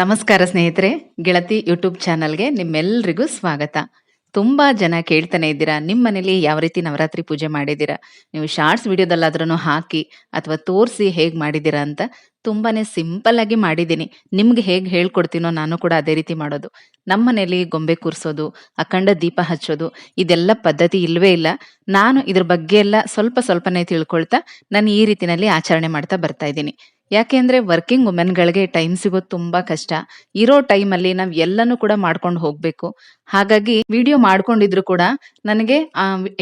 ನಮಸ್ಕಾರ ಸ್ನೇಹಿತರೆ, ಗೆಳತಿ ಯೂಟ್ಯೂಬ್ ಚಾನಲ್ಗೆ ನಿಮ್ಮೆಲ್ರಿಗೂ ಸ್ವಾಗತ. ತುಂಬಾ ಜನ ಕೇಳ್ತಾನೆ ಇದ್ದೀರಾ ನಿಮ್ಮ ಮನೇಲಿ ಯಾವ ರೀತಿ ನವರಾತ್ರಿ ಪೂಜೆ ಮಾಡಿದ್ದೀರಾ? ನೀವು ಶಾರ್ಟ್ಸ್ ವಿಡಿಯೋದಲ್ಲಾದ್ರೂ ಹಾಕಿ ಅಥವಾ ತೋರಿಸಿ ಹೇಗೆ ಮಾಡಿದ್ದೀರಾ ಅಂತ ತುಂಬಾನೇ ಸಿಂಪಲ್ ಆಗಿ ಮಾಡಿದ್ದೀನಿ. ನಿಮ್ಗೆ ಹೇಗೆ ಹೇಳ್ಕೊಡ್ತೀನೋ ನಾನು ಕೂಡ ಅದೇ ರೀತಿ ಮಾಡೋದು. ನಮ್ಮ ಮನೇಲಿ ಗೊಂಬೆ ಕೂರಿಸೋದು, ಅಖಂಡ ದೀಪ ಹಚ್ಚೋದು, ಇದೆಲ್ಲ ಪದ್ಧತಿ ಇಲ್ವೇ ಇಲ್ಲ. ನಾನು ಇದ್ರ ಬಗ್ಗೆ ಎಲ್ಲ ಸ್ವಲ್ಪ ಸ್ವಲ್ಪನೇ ತಿಳ್ಕೊಳ್ತಾ, ನಾನು ಈ ರೀತಿನಲ್ಲಿ ಆಚರಣೆ ಮಾಡ್ತಾ ಬರ್ತಾ ಇದ್ದೀನಿ. ಯಾಕೆಂದ್ರೆ ವರ್ಕಿಂಗ್ ವುಮೆನ್ಗಳಿಗೆ ಟೈಮ್ ಸಿಗೋದು ತುಂಬಾ ಕಷ್ಟ. ಇರೋ ಟೈಮಲ್ಲಿ ನಾವು ಎಲ್ಲನೂ ಕೂಡ ಮಾಡ್ಕೊಂಡು ಹೋಗ್ಬೇಕು. ಹಾಗಾಗಿ ವಿಡಿಯೋ ಮಾಡ್ಕೊಂಡಿದ್ರು ಕೂಡ ನನಗೆ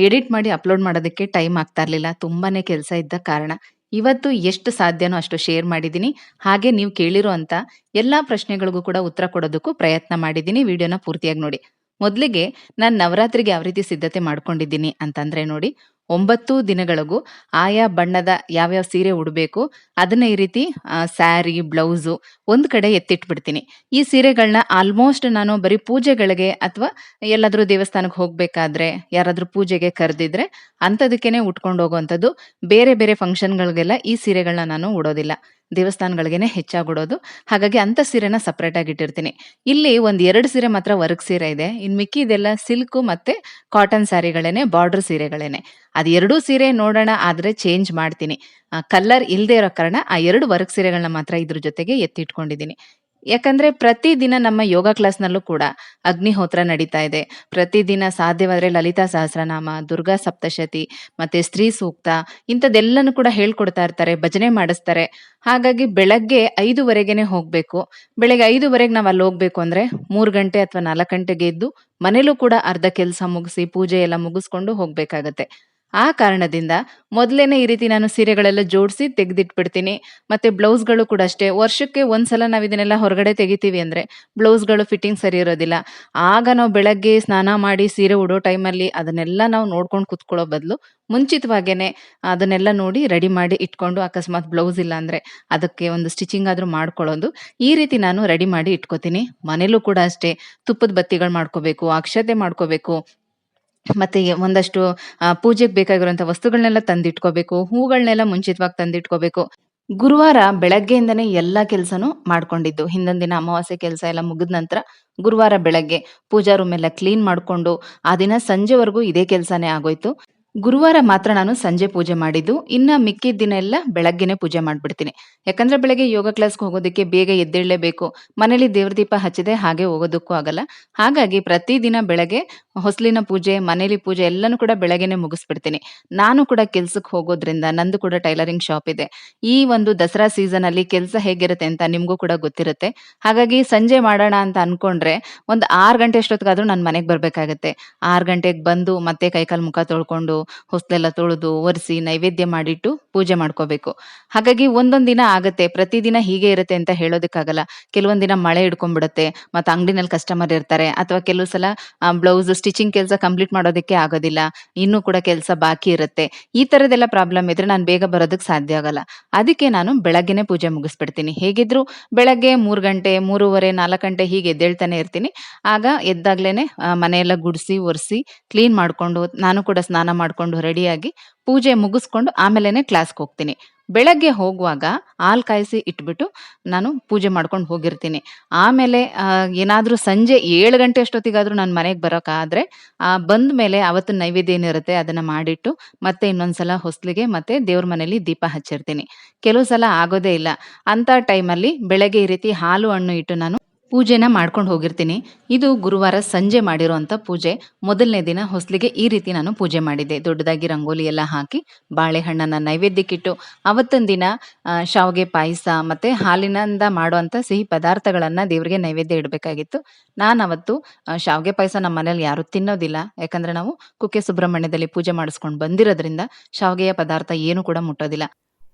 ಎಡಿಟ್ ಮಾಡಿ ಅಪ್ಲೋಡ್ ಮಾಡೋದಕ್ಕೆ ಟೈಮ್ ಆಗ್ತಾ ಇರ್ಲಿಲ್ಲ. ತುಂಬಾನೇ ಕೆಲಸ ಇದ್ದ ಕಾರಣ. ಇವತ್ತು ಎಷ್ಟು ಸಾಧ್ಯನೋ ಅಷ್ಟು ಶೇರ್ ಮಾಡಿದ್ದೀನಿ ಹಾಗೆ ನೀವು ಕೇಳಿರೋ ಅಂತ ಎಲ್ಲಾ ಪ್ರಶ್ನೆಗಳಿಗೂ ಕೂಡ ಉತ್ತರ ಕೊಡೋದಕ್ಕೂ ಪ್ರಯತ್ನ ಮಾಡಿದ್ದೀನಿ ವಿಡಿಯೋನ ಪೂರ್ತಿಯಾಗಿ ನೋಡಿ. ಮೊದಲಿಗೆ ನಾನು ನವರಾತ್ರಿಗೆ ಯಾವ ರೀತಿ ಸಿದ್ಧತೆ ಮಾಡ್ಕೊಂಡಿದ್ದೀನಿ ಅಂತಂದ್ರೆ ನೋಡಿ ಒಂಬತ್ತು ದಿನಗಳಿಗೂ ಆಯಾ ಬಣ್ಣದ ಯಾವ್ಯಾವ ಸೀರೆ ಉಡಬೇಕು, ಅದನ್ನ ಈ ರೀತಿ ಸ್ಯಾರಿ, ಬ್ಲೌಸು ಒಂದ್ ಕಡೆ ಎತ್ತಿಟ್ಬಿಡ್ತೀನಿ. ಈ ಸೀರೆಗಳನ್ನ ಆಲ್ಮೋಸ್ಟ್ ನಾನು ಬರೀ ಪೂಜೆಗಳಿಗೆ ಅಥವಾ ಎಲ್ಲಾದ್ರೂ ದೇವಸ್ಥಾನಕ್ಕೆ ಹೋಗ್ಬೇಕಾದ್ರೆ, ಯಾರಾದ್ರೂ ಪೂಜೆಗೆ ಕರೆದಿದ್ರೆ ಅಂಥದಕ್ಕೇನೆ ಉಟ್ಕೊಂಡು ಹೋಗುವಂಥದ್ದು ಬೇರೆ ಬೇರೆ ಫಂಕ್ಷನ್ಗಳಿಗೆಲ್ಲ ಈ ಸೀರೆಗಳನ್ನ ನಾನು ಉಡೋದಿಲ್ಲ. ದೇವಸ್ಥಾನಗಳಿಗೆನೆ ಹೆಚ್ಚಾಗಿ ಉಡೋದು ಹಾಗಾಗಿ ಅಂಥ ಸೀರೆನ ಸಪ್ರೇಟ್ ಆಗಿ ಇಟ್ಟಿರ್ತೀನಿ. ಇಲ್ಲಿ ಒಂದ್ ಎರಡು ಸೀರೆ ಮಾತ್ರ ವರ್ಕ್ ಸೀರೆ ಇದೆ. ಇನ್ ಮಿಕ್ಕಿದೆಲ್ಲ ಸಿಲ್ಕು ಮತ್ತೆ ಕಾಟನ್ ಸ್ಯಾರಿಗಳೇನೆ ಬಾರ್ಡರ್ ಸೀರೆಗಳೇನೆ. ಅದ್ ಎರಡೂ ಸೀರೆ ನೋಡೋಣ, ಆದ್ರೆ ಚೇಂಜ್ ಮಾಡ್ತೀನಿ. ಕಲರ್ ಇಲ್ದೇ ಇರೋ ಕಾರಣ ಆ ಎರಡು ವರ್ಕ್ ಸೀರೆಗಳನ್ನ ಮಾತ್ರ ಇದ್ರ ಜೊತೆಗೆ ಎತ್ತಿಟ್ಕೊಂಡಿದ್ದೀನಿ. ಯಾಕಂದ್ರೆ ಪ್ರತಿದಿನ ನಮ್ಮ ಯೋಗ ಕ್ಲಾಸ್ನಲ್ಲೂ ಕೂಡ ಅಗ್ನಿಹೋತ್ರ ನಡೀತಾ ಇದೆ. ಪ್ರತಿದಿನ ಸಾಧ್ಯವಾದ್ರೆ ಲಲಿತಾ ಸಹಸ್ರನಾಮ, ದುರ್ಗಾ ಸಪ್ತಶತಿ, ಮತ್ತೆ ಸ್ತ್ರೀ ಸೂಕ್ತ ಇಂಥದ್ದೆಲ್ಲನೂ ಕೂಡ ಹೇಳ್ಕೊಡ್ತಾ ಇರ್ತಾರೆ, ಭಜನೆ ಮಾಡಿಸ್ತಾರೆ. ಹಾಗಾಗಿ ಬೆಳಗ್ಗೆ ಐದುವರೆಗೆನೆ ಹೋಗ್ಬೇಕು. ಬೆಳಗ್ಗೆ ಐದುವರೆಗೆ ನಾವು ಅಲ್ಲಿ ಹೋಗ್ಬೇಕು ಅಂದ್ರೆ ಮೂರು ಗಂಟೆ ಅಥವಾ ನಾಲ್ಕು ಗಂಟೆಗೆ ಎದ್ದು ಮನೇಲೂ ಕೂಡ ಅರ್ಧ ಕೆಲಸ ಮುಗಿಸಿ ಪೂಜೆ ಎಲ್ಲ ಮುಗಿಸ್ಕೊಂಡು ಹೋಗ್ಬೇಕಾಗತ್ತೆ. ಆ ಕಾರಣದಿಂದ ಮೊದಲೇನೆ ಈ ರೀತಿ ನಾನು ಸೀರೆಗಳೆಲ್ಲ ಜೋಡಿಸಿ ತೆಗೆದಿಟ್ಬಿಡ್ತೀನಿ. ಮತ್ತೆ ಬ್ಲೌಸ್ಗಳು ಕೂಡ ಅಷ್ಟೇ. ವರ್ಷಕ್ಕೆ ಒಂದ್ಸಲ ನಾವು ಇದನ್ನೆಲ್ಲ ಹೊರಗಡೆ ತೆಗಿತೀವಿ ಅಂದ್ರೆ ಬ್ಲೌಸ್ಗಳು ಫಿಟ್ಟಿಂಗ್ ಸರಿ ಇರೋದಿಲ್ಲ. ಆಗ ನಾವು ಬೆಳಗ್ಗೆ ಸ್ನಾನ ಮಾಡಿ ಸೀರೆ ಉಡೋ ಟೈಮಲ್ಲಿ ಅದನ್ನೆಲ್ಲ ನಾವು ನೋಡ್ಕೊಂಡು ಕುತ್ಕೊಳ್ಳೋ ಬದಲು ಮುಂಚಿತವಾಗೇನೆ ಅದನ್ನೆಲ್ಲ ನೋಡಿ ರೆಡಿ ಮಾಡಿ ಇಟ್ಕೊಂಡು ಅಕಸ್ಮಾತ್ ಬ್ಲೌಸ್ ಇಲ್ಲ ಅಂದ್ರೆ ಅದಕ್ಕೆ ಒಂದು ಸ್ಟಿಚಿಂಗ್ ಆದ್ರೂ ಮಾಡ್ಕೊಳ್ಳೋದು. ಈ ರೀತಿ ನಾನು ರೆಡಿ ಮಾಡಿ ಇಟ್ಕೋತೀನಿ. ಮನೇಲೂ ಕೂಡ ಅಷ್ಟೇ. ತುಪ್ಪದ ಬತ್ತಿಗಳು ಮಾಡ್ಕೋಬೇಕು, ಅಕ್ಷತೆ ಮಾಡ್ಕೋಬೇಕು ಮತ್ತೆ ಒಂದಷ್ಟು ಪೂಜೆಗೆ ಬೇಕಾಗಿರುವಂತ ವಸ್ತುಗಳನ್ನೆಲ್ಲ ತಂದಿಟ್ಕೋಬೇಕು ಹೂಗಳನ್ನೆಲ್ಲ ಮುಂಚಿತವಾಗಿ ತಂದಿಟ್ಕೋಬೇಕು. ಗುರುವಾರ ಬೆಳಗ್ಗೆಯಿಂದನೇ ಎಲ್ಲಾ ಕೆಲಸನೂ ಮಾಡ್ಕೊಂಡಿದ್ದು. ಹಿಂದೊಂದ್ ದಿನ ಅಮಾವಾಸ್ಯೆ ಕೆಲಸ ಎಲ್ಲ ಮುಗಿದ ನಂತರ ಗುರುವಾರ ಬೆಳಗ್ಗೆ ಪೂಜಾ ರೂಮ್ ಎಲ್ಲ ಕ್ಲೀನ್ ಮಾಡ್ಕೊಂಡು, ಆ ದಿನ ಸಂಜೆವರೆಗೂ ಇದೇ ಕೆಲಸನೇ ಆಗೋಯ್ತು. ಗುರುವಾರ ಮಾತ್ರ ನಾನು ಸಂಜೆ ಪೂಜೆ ಮಾಡಿದ್ದು. ಇನ್ನ ಮಿಕ್ಕಿದ ದಿನ ಎಲ್ಲ ಬೆಳಗ್ಗೆನೆ ಪೂಜೆ ಮಾಡ್ಬಿಡ್ತೀನಿ. ಯಾಕಂದ್ರೆ ಬೆಳಗ್ಗೆ ಯೋಗ ಕ್ಲಾಸ್ಗೆ ಹೋಗೋದಕ್ಕೆ ಬೇಗ ಎದ್ದೇಳಲೇಬೇಕು. ಮನೇಲಿ ದೇವ್ರ ದೀಪ ಹಚ್ಚದೆ ಹಾಗೆ ಹೋಗೋದಕ್ಕೂ ಆಗಲ್ಲ. ಹಾಗಾಗಿ ಪ್ರತಿದಿನ ಬೆಳಗ್ಗೆ ಹೊಸಲಿನ ಪೂಜೆ, ಮನೇಲಿ ಪೂಜೆ ಎಲ್ಲಾನು ಕೂಡ ಬೆಳಗ್ಗೆನೆ ಮುಗಿಸ್ಬಿಡ್ತೀನಿ. ನಾನು ಕೂಡ ಕೆಲ್ಸಕ್ಕೆ ಹೋಗೋದ್ರಿಂದ ನಂದು ಕೂಡ ಟೈಲರಿಂಗ್ ಶಾಪ್ ಇದೆ. ಈ ಒಂದು ದಸರಾ ಸೀಸನ್ ಅಲ್ಲಿ ಕೆಲಸ ಹೇಗಿರುತ್ತೆ ಅಂತ ನಿಮ್ಗೂ ಕೂಡ ಗೊತ್ತಿರುತ್ತೆ. ಹಾಗಾಗಿ ಸಂಜೆ ಮಾಡೋಣ ಅಂತ ಅನ್ಕೊಂಡ್ರೆ ಒಂದು ಆರ್ ಗಂಟೆ ಅಷ್ಟೊತ್ತಿಗಾದ್ರೂ ನಾನು ಮನೆಗೆ ಬರ್ಬೇಕಾಗತ್ತೆ. ಆರ್ ಗಂಟೆಗೆ ಬಂದು ಮತ್ತೆ ಕೈಕಾಲ್ ಮುಖ ತೊಳ್ಕೊಂಡು, ಹೊಸ್ಲೆಲ್ಲ ತೊಳೆದು, ಒರೆಸಿ, ನೈವೇದ್ಯ ಮಾಡಿಟ್ಟು ಪೂಜೆ ಮಾಡ್ಕೋಬೇಕು. ಹಾಗಾಗಿ ಒಂದೊಂದ್ ದಿನ ಆಗತ್ತೆ. ಪ್ರತಿದಿನ ಹೀಗೆ ಇರುತ್ತೆ ಅಂತ ಹೇಳೋದಕ್ಕಾಗಲ್ಲ. ಕೆಲವೊಂದ್ ದಿನ ಮಳೆ ಹಿಡ್ಕೊಂಡ್ಬಿಡುತ್ತೆ. ಮತ್ತೆ ಅಂಗಡಿನಲ್ಲಿ ಕಸ್ಟಮರ್ ಇರ್ತಾರೆ. ಅಥವಾ ಕೆಲವು ಸಲ ಬ್ಲೌಸ್ ಸ್ಟಿಚಿಂಗ್ ಕೆಲಸ ಕಂಪ್ಲೀಟ್ ಮಾಡೋದಕ್ಕೆ ಆಗೋದಿಲ್ಲ. ಇನ್ನೂ ಕೂಡ ಕೆಲಸ ಬಾಕಿ ಇರುತ್ತೆ. ಈ ತರದೆಲ್ಲ ಪ್ರಾಬ್ಲಮ್ ಇದ್ರೆ ನಾನು ಬೇಗ ಬರೋದಕ್ಕೆ ಸಾಧ್ಯ ಆಗಲ್ಲ. ಅದಕ್ಕೆ ನಾನು ಬೆಳಗ್ಗೆನೆ ಪೂಜೆ ಮುಗಿಸ್ಬಿಡ್ತೀನಿ. ಹೇಗಿದ್ರು ಬೆಳಗ್ಗೆ ಮೂರು ಗಂಟೆ, ಮೂರುವರೆ, ನಾಲ್ಕು ಗಂಟೆ ಹೀಗೆ ಎದ್ದೇಳ್ತಾನೆ ಇರ್ತೀನಿ. ಆಗ ಎದ್ದಾಗ್ಲೇನೆ ಮನೆಯೆಲ್ಲ ಗುಡಿಸಿ, ಒರೆಸಿ ಕ್ಲೀನ್ ಮಾಡ್ಕೊಂಡು, ನಾನು ಕೂಡ ಸ್ನಾನ ಮಾಡ್ಕೊಂಡು ರೆಡಿಯಾಗಿ ಪೂಜೆ ಮುಗಿಸ್ಕೊಂಡು ಆಮೇಲೆನೆ ಕ್ಲಾಸ್ಗೆ ಹೋಗ್ತೀನಿ. ಬೆಳಗ್ಗೆ ಹೋಗುವಾಗ ಹಾಲು ಕಾಯಿಸಿ ಇಟ್ಬಿಟ್ಟು ನಾನು ಪೂಜೆ ಮಾಡ್ಕೊಂಡು ಹೋಗಿರ್ತೀನಿ. ಆಮೇಲೆ ಏನಾದರೂ ಸಂಜೆ ಏಳು ಗಂಟೆ ಅಷ್ಟೊತ್ತಿಗಾದರೂ ನಾನು ಮನೆಗೆ ಬರೋಕ್ಕಾದರೆ ಆ ಬಂದ ಮೇಲೆ ಅವತ್ತು ನೈವೇದ್ಯ ಏನಿರುತ್ತೆ ಅದನ್ನು ಮಾಡಿಟ್ಟು ಮತ್ತೆ ಇನ್ನೊಂದ್ಸಲ ಹೊಸ್ಲಿಗೆ ಮತ್ತೆ ದೇವ್ರ ಮನೇಲಿ ದೀಪ ಹಚ್ಚಿರ್ತೀನಿ. ಕೆಲವು ಸಲ ಆಗೋದೇ ಇಲ್ಲ. ಅಂಥ ಟೈಮಲ್ಲಿ ಬೆಳಗ್ಗೆ ಈ ರೀತಿ ಹಾಲು ಹಣ್ಣು ಇಟ್ಟು ನಾನು ಪೂಜೆನ ಮಾಡ್ಕೊಂಡು ಹೋಗಿರ್ತೀನಿ. ಇದು ಗುರುವಾರ ಸಂಜೆ ಮಾಡಿರುವಂಥ ಪೂಜೆ. ಮೊದಲನೇ ದಿನ ಹೊಸಲಿಗೆ ಈ ರೀತಿ ನಾನು ಪೂಜೆ ಮಾಡಿದ್ದೆ ದೊಡ್ಡದಾಗಿ ರಂಗೋಲಿ ಎಲ್ಲ ಹಾಕಿ ಬಾಳೆಹಣ್ಣನ್ನು ನೈವೇದ್ಯಕ್ಕಿಟ್ಟು ಅವತ್ತಿನ ದಿನ ಶಾವಿಗೆ ಪಾಯಸ ಮತ್ತು ಹಾಲಿನಿಂದ ಮಾಡುವಂಥ ಸಿಹಿ ಪದಾರ್ಥಗಳನ್ನು ದೇವರಿಗೆ ನೈವೇದ್ಯ ಇಡಬೇಕಾಗಿತ್ತು. ನಾನು ಅವತ್ತು ಶಾವಿಗೆ ಪಾಯಸ ನಮ್ಮ ಮನೇಲಿ ಯಾರು ತಿನ್ನೋದಿಲ್ಲ. ಯಾಕಂದರೆ ನಾವು ಕುಕ್ಕೆ ಸುಬ್ರಹ್ಮಣ್ಯದಲ್ಲಿ ಪೂಜೆ ಮಾಡಿಸ್ಕೊಂಡು ಬಂದಿರೋದ್ರಿಂದ ಶಾವಿಗೆಯ ಪದಾರ್ಥ ಏನು ಕೂಡ ಮುಟ್ಟೋದಿಲ್ಲ.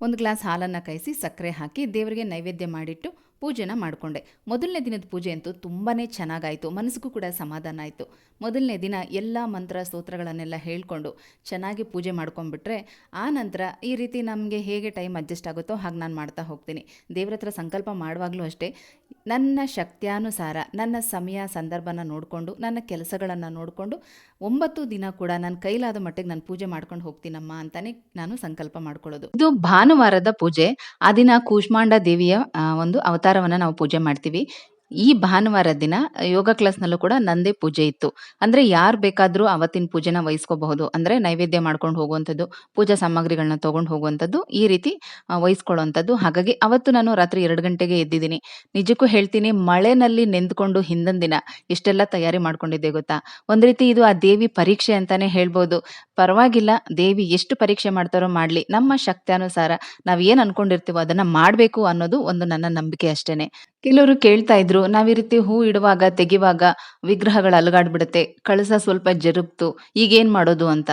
ಒಂದು ಗ್ಲಾಸ್ ಹಾಲನ್ನು ಕಾಯಿಸಿ ಸಕ್ಕರೆ ಹಾಕಿ ದೇವರಿಗೆ ನೈವೇದ್ಯ ಮಾಡಿಟ್ಟು ಪೂಜೆನ ಮಾಡಿಕೊಂಡೆ. ಮೊದಲನೇ ದಿನದ ಪೂಜೆ ಅಂತೂ ತುಂಬಾ ಚೆನ್ನಾಗಾಯಿತು. ಮನಸ್ಸಿಗೂ ಕೂಡ ಸಮಾಧಾನ ಆಯಿತು. ಮೊದಲನೇ ದಿನ ಎಲ್ಲ ಮಂತ್ರ, ಸ್ತೋತ್ರಗಳನ್ನೆಲ್ಲ ಹೇಳಿಕೊಂಡು ಚೆನ್ನಾಗಿ ಪೂಜೆ ಮಾಡ್ಕೊಂಡ್ಬಿಟ್ರೆ, ಆ ನಂತರ ಈ ರೀತಿ ನಮಗೆ ಹೇಗೆ ಟೈಮ್ ಅಡ್ಜಸ್ಟ್ ಆಗುತ್ತೋ ಹಾಗೆ ನಾನು ಮಾಡ್ತಾ ಹೋಗ್ತೀನಿ. ದೇವ್ರ ಹತ್ರ ಸಂಕಲ್ಪ ಮಾಡುವಾಗಲೂ ಅಷ್ಟೇ, ನನ್ನ ಶಕ್ತಿಯಾನುಸಾರ, ನನ್ನ ಸಮಯ, ಸಂದರ್ಭನ ನೋಡಿಕೊಂಡು, ನನ್ನ ಕೆಲಸಗಳನ್ನು ನೋಡಿಕೊಂಡು ಒಂಬತ್ತು ದಿನ ಕೂಡ ನನ್ನ ಕೈಲಾದ ಮಟ್ಟಿಗೆ ನಾನು ಪೂಜೆ ಮಾಡ್ಕೊಂಡು ಹೋಗ್ತೀನಮ್ಮ ಅಂತಾನೆ ನಾನು ಸಂಕಲ್ಪ ಮಾಡ್ಕೊಳ್ಳೋದು. ಇದು ಭಾನುವಾರದ ಪೂಜೆ. ಆ ದಿನ ಕೂಷ್ಮಾಂಡ ದೇವಿಯ ಒಂದು ಅವತಾರ ಅವತಾರವನ್ನ ನಾವು ಪೂಜೆ ಮಾಡ್ತೀವಿ. ಈ ಭಾನುವಾರ ದಿನ ಯೋಗ ಕ್ಲಾಸ್‌ನಲ್ಲೂ ಕೂಡ ನಂದೇ ಪೂಜೆ ಇತ್ತು. ಅಂದ್ರೆ ಯಾರು ಬೇಕಾದ್ರೂ ಅವತ್ತಿನ ಪೂಜೆನ ವಹಿಸ್ಕೋಬಹುದು. ಅಂದ್ರೆ ನೈವೇದ್ಯ ಮಾಡ್ಕೊಂಡು ಹೋಗುವಂಥದ್ದು, ಪೂಜಾ ಸಾಮಗ್ರಿಗಳನ್ನ ತಗೊಂಡು ಹೋಗುವಂಥದ್ದು, ಈ ರೀತಿ ವಹಿಸ್ಕೊಳ್ಳುವಂಥದ್ದು. ಹಾಗಾಗಿ ಅವತ್ತು ನಾನು ರಾತ್ರಿ ಎರಡು ಗಂಟೆಗೆ ಎದ್ದಿದ್ದೀನಿ. ನಿಜಕ್ಕೂ ಹೇಳ್ತೀನಿ ಮಳೆನಲ್ಲಿ ನೆಂದ್ಕೊಂಡು ಹಿಂದಿನ ದಿನ ಇಷ್ಟೆಲ್ಲ ತಯಾರಿ ಮಾಡ್ಕೊಂಡಿದ್ದೆ ಗೊತ್ತಾ? ಒಂದ್ ರೀತಿ ಇದು ಆ ದೇವಿ ಪರೀಕ್ಷೆ ಅಂತಾನೆ ಹೇಳ್ಬೋದು. ಪರವಾಗಿಲ್ಲ ದೇವಿ ಎಷ್ಟು ಪರೀಕ್ಷೆ ಮಾಡ್ತಾರೋ ಮಾಡ್ಲಿ. ನಮ್ಮ ಶಕ್ತ್ಯಾನುಸಾರ ನಾವ್ ಏನ್ ಅನ್ಕೊಂಡಿರ್ತೀವೋ ಅದನ್ನ ಮಾಡ್ಬೇಕು ಅನ್ನೋದು ಒಂದು ನನ್ನ ನಂಬಿಕೆ ಅಷ್ಟೇನೆ. ಕೆಲವರು ಕೇಳ್ತಾ ಇದ್ರು, ನಾವ್ ಈ ರೀತಿ ಹೂ ಇಡುವಾಗ, ತೆಗೆಯುವಾಗ ವಿಗ್ರಹಗಳು ಅಲುಗಾಡ್ಬಿಡುತ್ತೆ. ಕಳಸ ಸ್ವಲ್ಪ ಜರುಗ್ತು. ಈಗೇನ್ ಮಾಡೋದು ಅಂತ.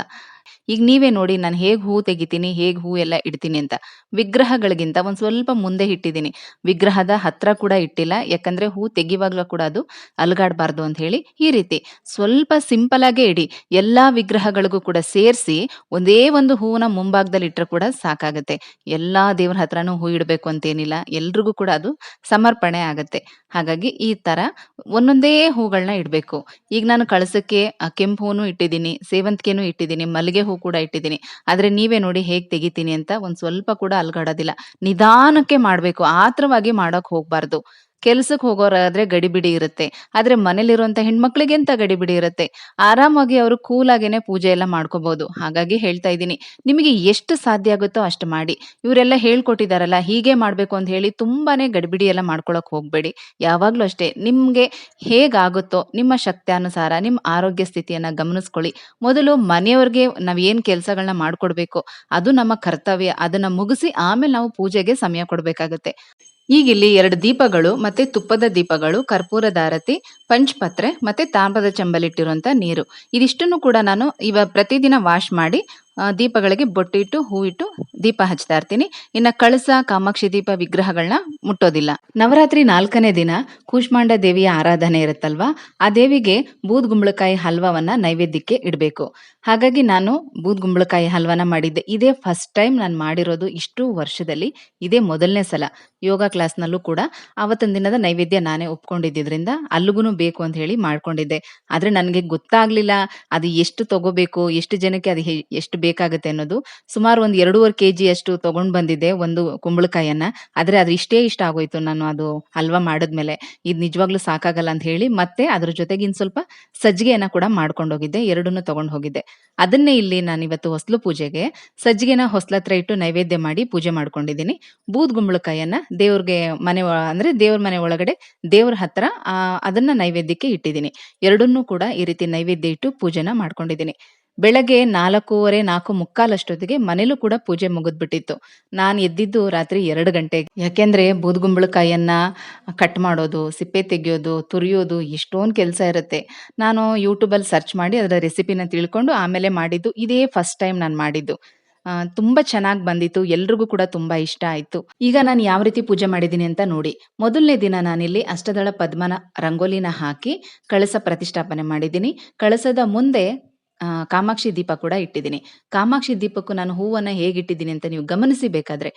ಈಗ ನೀವೇ ನೋಡಿ ನಾನು ಹೇಗೆ ಹೂ ತೆಗಿತೀನಿ, ಹೇಗೆ ಹೂ ಎಲ್ಲ ಇಡ್ತೀನಿ ಅಂತ. ವಿಗ್ರಹಗಳಿಗಿಂತ ಒಂದು ಸ್ವಲ್ಪ ಮುಂದೆ ಇಟ್ಟಿದ್ದೀನಿ. ವಿಗ್ರಹದ ಹತ್ರ ಕೂಡ ಇಟ್ಟಿಲ್ಲ. ಯಾಕಂದ್ರೆ ಹೂ ತೆಗಿವಾಗ್ಲೂ ಕೂಡ ಅದು ಅಲ್ಗಾಡಬಾರ್ದು ಅಂತ ಹೇಳಿ ಈ ರೀತಿ ಸ್ವಲ್ಪ ಸಿಂಪಲ್ ಆಗೇ ಇಡಿ. ಎಲ್ಲಾ ವಿಗ್ರಹಗಳಿಗೂ ಕೂಡ ಸೇರಿಸಿ ಒಂದೇ ಒಂದು ಹೂವನ್ನ ಮುಂಭಾಗದಲ್ಲಿ ಇಟ್ಟರೆ ಕೂಡ ಸಾಕಾಗುತ್ತೆ ಎಲ್ಲಾ ದೇವ್ರ ಹತ್ರನೂ ಹೂ ಇಡಬೇಕು ಅಂತೇನಿಲ್ಲ. ಎಲ್ರಿಗೂ ಕೂಡ ಅದು ಸಮರ್ಪಣೆ ಆಗುತ್ತೆ ಹಾಗಾಗಿ ಈ ತರ ಒಂದೊಂದೇ ಹೂಗಳನ್ನ ಇಡಬೇಕು ಈಗ ನಾನು ಕಳಸಕ್ಕೆ ಕೆಂಪು ಹೂನು ಇಟ್ಟಿದ್ದೀನಿ, ಸೇವಂತಿಗೆನೂ ಇಟ್ಟಿದ್ದೀನಿ, ಮಲ್ಲಿಗೆ ಹೂ ಕೂಡ ಇಟ್ಟಿದ್ದೀನಿ. ಆದರೆ ನೀವೇ ನೋಡಿ ಹೇಗೆ ತೆಗಿತೀನಿ ಅಂತ ಒಂದು ಸ್ವಲ್ಪ ಕೂಡ ಅಲ್ಗಾಡೋದಿಲ್ಲ ನಿಧಾನಕ್ಕೆ ಮಾಡಬೇಕು ಆತ್ರವಾಗಿ ಮಾಡಕ್ ಹೋಗ್ಬಾರ್ದು. ಕೆಲ್ಸಕ್ಕೆ ಹೋಗೋರಾದ್ರೆ ಗಡಿಬಿಡಿ ಇರುತ್ತೆ. ಆದ್ರೆ ಮನೇಲಿರುವಂತ ಹೆಣ್ಮಕ್ಳಿಗೆ ಎಂತ ಗಡಿಬಿಡಿ ಇರುತ್ತೆ. ಆರಾಮಾಗಿ ಅವರು ಕೂಲ್ ಆಗೇನೆ ಪೂಜೆ ಎಲ್ಲ ಮಾಡ್ಕೋಬಹುದು. ಹಾಗಾಗಿ ಹೇಳ್ತಾ ಇದ್ದೀನಿ. ನಿಮಗೆ ಎಷ್ಟು ಸಾಧ್ಯ ಆಗುತ್ತೋ ಅಷ್ಟು ಮಾಡಿ. ಇವರೆಲ್ಲ ಹೇಳ್ಕೊಟ್ಟಿದಾರಲ್ಲ, ಹೀಗೆ ಮಾಡ್ಬೇಕು ಅಂತ ಹೇಳಿ ತುಂಬಾನೇ ಗಡಿಬಿಡಿ ಎಲ್ಲ ಮಾಡ್ಕೊಳಕ್ ಹೋಗ್ಬೇಡಿ. ಯಾವಾಗ್ಲೂ ಅಷ್ಟೇ, ನಿಮ್ಗೆ ಹೇಗಾಗುತ್ತೋ, ನಿಮ್ಮ ಶಕ್ತಿಯಾನುಸಾರ ನಿಮ್ಮ ಆರೋಗ್ಯ ಸ್ಥಿತಿಯನ್ನ ಗಮನಿಸ್ಕೊಳ್ಳಿ. ಮೊದಲು ಮನೆಯವ್ರಿಗೆ ನಾವ್ ಏನ್ ಕೆಲ್ಸಗಳನ್ನ ಮಾಡ್ಕೊಡ್ಬೇಕು, ಅದು ನಮ್ಮ ಕರ್ತವ್ಯ. ಅದನ್ನ ಮುಗಿಸಿ ಆಮೇಲೆ ನಾವು ಪೂಜೆಗೆ ಸಮಯ ಕೊಡ್ಬೇಕಾಗತ್ತೆ. ಈಗಿಲ್ಲಿ ಎರಡು ದೀಪಗಳು ಮತ್ತೆ ತುಪ್ಪದ ದೀಪಗಳು, ಕರ್ಪೂರದ ಆರತಿ, ಪಂಚಪತ್ರೆ ಮತ್ತೆ ತಾಮ್ರದ ಚಂಬಲಿಟ್ಟಿರುವಂತ ನೀರು. ಇದಿಷ್ಟನ್ನು ಕೂಡ ನಾನು ಇವ ಪ್ರತಿದಿನ ವಾಶ್ ಮಾಡಿ ದೀಪಗಳಿಗೆ ಬೊಟ್ಟಿಟ್ಟು, ಹೂವಿಟ್ಟು ದೀಪ ಹಚ್ತಾ ಇರ್ತೀನಿ. ಇನ್ನ ಕಳಸ, ಕಾಮಾಕ್ಷಿ ದೀಪ ವಿಗ್ರಹಗಳನ್ನ ಮುಟ್ಟೋದಿಲ್ಲ. ನವರಾತ್ರಿ ನಾಲ್ಕನೇ ದಿನ ಕೂಷ್ಮಾಂಡ ದೇವಿಯ ಆರಾಧನೆ ಇರುತ್ತಲ್ವಾ? ಆ ದೇವಿಗೆ ಬೂದ್ ಗುಂಬಳಕಾಯಿ ಹಲ್ವವನ್ನ ನೈವೇದ್ಯಕ್ಕೆ ಇಡಬೇಕು ಹಾಗಾಗಿ ನಾನು ಬೂದ್ ಗುಂಬಳಕಾಯಿ ಹಲ್ವಾನ ಮಾಡಿದ್ದೆ. ಇದೇ ಫಸ್ಟ್ ಟೈಮ್ ನಾನು ಮಾಡಿರೋದು ಇಷ್ಟು ವರ್ಷದಲ್ಲಿ. ಇದೇ ಮೊದಲನೇ ಸಲ. ಯೋಗ ಕ್ಲಾಸ್‌ನಲ್ಲೂ ಕೂಡ ಆವತ್ತಿನ ದಿನದ ನೈವೇದ್ಯ ನಾನೇ ಒಪ್ಕೊಂಡಿದ್ದಿದ್ರಿಂದ ಅಲ್ಲಿಗೂ ಬೇಕು ಅಂತ ಹೇಳಿ ಮಾಡ್ಕೊಂಡಿದ್ದೆ. ಆದ್ರೆ ನನಗೆ ಗೊತ್ತಾಗ್ಲಿಲ್ಲ ಅದು ಎಷ್ಟು ತಗೋಬೇಕು, ಎಷ್ಟು ಜನಕ್ಕೆ ಅದು ಎಷ್ಟು ಬೇಕಾಗತ್ತೆ ಅನ್ನೋದು. ಸುಮಾರು ಒಂದ್ 2 ಕೆಜಿ ಅಷ್ಟು ತಗೊಂಡ್ ಬಂದಿದ್ದೆ ಒಂದು ಕುಂಬಳಕಾಯನ್ನ. ಆದ್ರೆ ಅದು ಇಷ್ಟೇ ಇಷ್ಟ ಆಗೋಯ್ತು ನಾನು ಅದು ಹಲ್ವಾ ಮಾಡಿದ್ಮೇಲೆ. ಇದು ನಿಜವಾಗ್ಲೂ ಸಾಕಾಗಲ್ಲ ಅಂತ ಹೇಳಿ ಮತ್ತೆ ಅದ್ರ ಜೊತೆಗೆ ಇನ್ ಸ್ವಲ್ಪ ಸಜ್ಜಿಗೆಯನ್ನ ಕೂಡ ಮಾಡ್ಕೊಂಡ್ ಹೋಗಿದ್ದೆ. ಎರಡನ್ನೂ ತಗೊಂಡು ಹೋಗಿದ್ದೆ. ಅದನ್ನೇ ಇಲ್ಲಿ ನಾನು ಇವತ್ತು ಹೊಸಲು ಪೂಜೆಗೆ ಸಜ್ಜಿಗೆನ ಹೊಸ್ಲತ್ರ ಇಟ್ಟು ನೈವೇದ್ಯ ಮಾಡಿ ಪೂಜೆ ಮಾಡ್ಕೊಂಡಿದ್ದೀನಿ. ಬೂದ್ಗುಂಬಳಕಾಯನ್ನ ದೇವ್ರಿಗೆ ಮನೆ ಅಂದ್ರೆ ದೇವ್ರ ಮನೆ ಒಳಗಡೆ ದೇವ್ರ ಹತ್ರ ಅದನ್ನ ನೈವೇದ್ಯಕ್ಕೆ ಇಟ್ಟಿದ್ದೀನಿ. ಎರಡನ್ನೂ ಕೂಡ ಈ ರೀತಿ ನೈವೇದ್ಯ ಇಟ್ಟು ಪೂಜೆನ ಮಾಡ್ಕೊಂಡಿದ್ದೀನಿ. ಬೆಳಗ್ಗೆ 4:15 4:45 ಅಷ್ಟೊತ್ತಿಗೆ ಮನೇಲೂ ಕೂಡ ಪೂಜೆ ಮುಗಿದ್ಬಿಟ್ಟಿತ್ತು. ನಾನು ಎದ್ದಿದ್ದು ರಾತ್ರಿ ಎರಡು ಗಂಟೆಗೆ. ಯಾಕೆಂದ್ರೆ ಬೂದ್ಗುಂಬಳಕಾಯನ್ನ ಕಟ್ ಮಾಡೋದು, ಸಿಪ್ಪೆ ತೆಗೆಯೋದು, ತುರಿಯೋದು ಎಷ್ಟೊಂದು ಕೆಲಸ ಇರುತ್ತೆ. ನಾನು ಯೂಟ್ಯೂಬಲ್ಲಿ ಸರ್ಚ್ ಮಾಡಿ ಅದರ ರೆಸಿಪಿನ ತಿಳ್ಕೊಂಡು ಆಮೇಲೆ ಮಾಡಿದ್ದು. ಇದೇ ಫಸ್ಟ್ ಟೈಮ್ ನಾನು ಮಾಡಿದ್ದು. ತುಂಬಾ ಚೆನ್ನಾಗಿ ಬಂದಿತ್ತು. ಎಲ್ರಿಗೂ ಕೂಡ ತುಂಬಾ ಇಷ್ಟ ಆಯ್ತು. ಈಗ ನಾನು ಯಾವ ರೀತಿ ಪೂಜೆ ಮಾಡಿದ್ದೀನಿ ಅಂತ ನೋಡಿ. ಮೊದಲನೇ ದಿನ ನಾನಿಲ್ಲಿ ಅಷ್ಟದಳ ಪದ್ಮನ ರಂಗೋಲಿನ ಹಾಕಿ ಕಳಸ ಪ್ರತಿಷ್ಠಾಪನೆ ಮಾಡಿದ್ದೀನಿ. ಕಳಸದ ಮುಂದೆ ಕಾಮಾಕ್ಷಿ ದೀಪ ಕೂಡ ಇಟ್ಟಿದ್ದೀನಿ. ಕಾಮಾಕ್ಷಿ ದೀಪಕ್ಕೂ ನಾನು ಹೂವನ್ನ ಹೇಗಿಟ್ಟಿದ್ದೀನಿ ಅಂತ ನೀವು ಗಮನಿಸಿ ಬೇಕಾದ್ರೆ.